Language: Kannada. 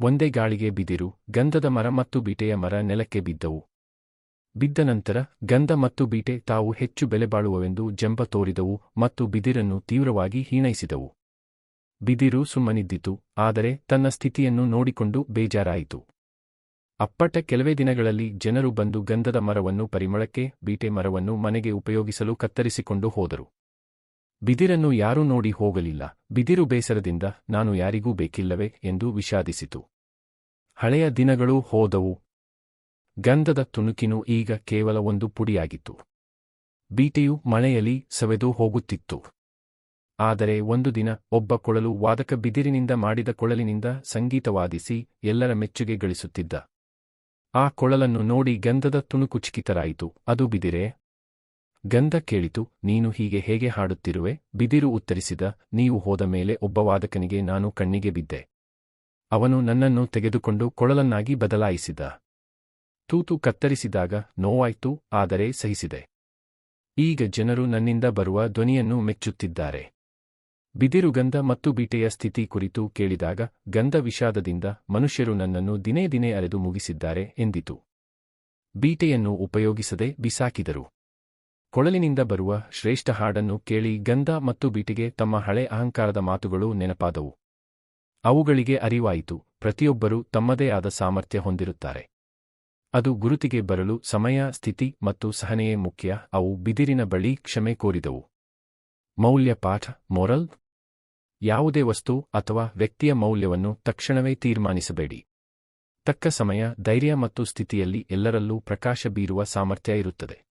ಒಂದೇ ಗಾಳಿಗೆ ಬಿದಿರು, ಗಂಧದ ಮರ ಮತ್ತು ಬೀಟೆಯ ಮರ ನೆಲಕ್ಕೆ ಬಿದ್ದವು. ಬಿದ್ದ ನಂತರ ಗಂಧ ಮತ್ತು ಬೀಟೆ ತಾವು ಹೆಚ್ಚು ಬೆಲೆಬಾಳುವವೆಂದು ಜಂಬ ತೋರಿದವು ಮತ್ತು ಬಿದಿರನ್ನು ತೀವ್ರವಾಗಿ ಹೀಣೈಸಿದವು ಬಿದಿರು ಸುಮ್ಮನಿದ್ದಿತು, ಆದರೆ ತನ್ನ ಸ್ಥಿತಿಯನ್ನು ನೋಡಿಕೊಂಡು ಬೇಜಾರಾಯಿತು. ಅಪ್ಪಟ ಕೆಲವೇ ದಿನಗಳಲ್ಲಿ ಜನರು ಬಂದು ಗಂಧದ ಮರವನ್ನು ಪರಿಮಳಕ್ಕೆ, ಬೀಟೆ ಮರವನ್ನು ಮನೆಗೆ ಉಪಯೋಗಿಸಲು ಕತ್ತರಿಸಿಕೊಂಡು ಹೋದರು. ಬಿದಿರನ್ನು ಯಾರೂ ನೋಡಿ ಹೋಗಲಿಲ್ಲ. ಬಿದಿರು ಬೇಸರದಿಂದ ನಾನು ಯಾರಿಗೂ ಬೇಕಿಲ್ಲವೇ ಎಂದು ವಿಷಾದಿಸಿತು. ಹಳೆಯ ದಿನಗಳೂ ಹೋದವು. ಗಂಧದ ತುಣುಕಿನು ಈಗ ಕೇವಲ ಒಂದು ಪುಡಿಯಾಗಿತ್ತು. ಬೀಟೆಯು ಮಳೆಯಲ್ಲಿ ಸವೆದು ಹೋಗುತ್ತಿತ್ತು. ಆದರೆ ಒಂದು ದಿನ ಒಬ್ಬ ಕೊಳಲು ವಾದಕ ಬಿದಿರಿನಿಂದ ಮಾಡಿದ ಕೊಳಲಿನಿಂದ ಸಂಗೀತವಾದಿಸಿ ಎಲ್ಲರ ಮೆಚ್ಚುಗೆ ಗಳಿಸುತ್ತಿದ್ದ. ಆ ಕೊಳಲನ್ನು ನೋಡಿ ಗಂಧದ ತುಣುಕು ಚಿಕಿತರಾಯಿತು. ಅದು ಬಿದಿರೆ? ಗಂಧ ಕೇಳಿತು, ನೀನು ಹೀಗೆ ಹೇಗೆ ಹಾಡುತ್ತಿರುವೆ? ಬಿದಿರು ಉತ್ತರಿಸಿದ, ನೀವು ಹೋದ ಮೇಲೆ ಒಬ್ಬ ವಾದಕನಿಗೆ ನಾನು ಕಣ್ಣಿಗೆ ಬಿದ್ದೆ. ಅವನು ನನ್ನನ್ನು ತೆಗೆದುಕೊಂಡು ಕೊಳಲನ್ನಾಗಿ ಬದಲಾಯಿಸಿದ. ತೂತು ಕತ್ತರಿಸಿದಾಗ ನೋವಾಯ್ತು, ಆದರೆ ಸಹಿಸಿದೆ. ಈಗ ಜನರು ನನ್ನಿಂದ ಬರುವ ಧ್ವನಿಯನ್ನು ಮೆಚ್ಚುತ್ತಿದ್ದಾರೆ. ಬಿದಿರು ಗಂಧ ಮತ್ತು ಬೀಟೆಯ ಸ್ಥಿತಿ ಕುರಿತು ಕೇಳಿದಾಗ, ಗಂಧ ವಿಷಾದದಿಂದ ಮನುಷ್ಯರು ನನ್ನನ್ನು ದಿನೇ ದಿನೇ ಅರೆದು ಮುಗಿಸಿದ್ದಾರೆ ಎಂದಿತು. ಬೀಟೆಯನ್ನು ಉಪಯೋಗಿಸದೆ ಬಿಸಾಕಿದರು. ಕೊಳಲಿನಿಂದ ಬರುವ ಶ್ರೇಷ್ಠ ಹಾಡನ್ನು ಕೇಳಿ ಗಂಧ ಮತ್ತು ಬೀಟಿಗೆ ತಮ್ಮ ಹಳೆ ಅಹಂಕಾರದ ಮಾತುಗಳು ನೆನಪಾದವು. ಅವುಗಳಿಗೆ ಅರಿವಾಯಿತು, ಪ್ರತಿಯೊಬ್ಬರೂ ತಮ್ಮದೇ ಆದ ಸಾಮರ್ಥ್ಯ ಹೊಂದಿರುತ್ತಾರೆ. ಅದು ಗುರುತಿಗೆ ಬರಲು ಸಮಯ, ಸ್ಥಿತಿ ಮತ್ತು ಸಹನೆಯೇ ಮುಖ್ಯ, ಅವು ಬಿದಿರಿನ ಬಳಿ ಕ್ಷಮೆ ಕೋರಿದವು. ಮೌಲ್ಯ ಪಾಠ, ಮೊರಲ್? ಯಾವುದೇ ವಸ್ತು ಅಥವಾ ವ್ಯಕ್ತಿಯ ಮೌಲ್ಯವನ್ನು ತಕ್ಷಣವೇ ತೀರ್ಮಾನಿಸಬೇಡಿ. ತಕ್ಕ ಸಮಯ, ಧೈರ್ಯ ಮತ್ತು ಸ್ಥಿತಿಯಲ್ಲಿ ಎಲ್ಲರಲ್ಲೂ ಪ್ರಕಾಶ ಬೀರುವ ಸಾಮರ್ಥ್ಯ ಇರುತ್ತದೆ.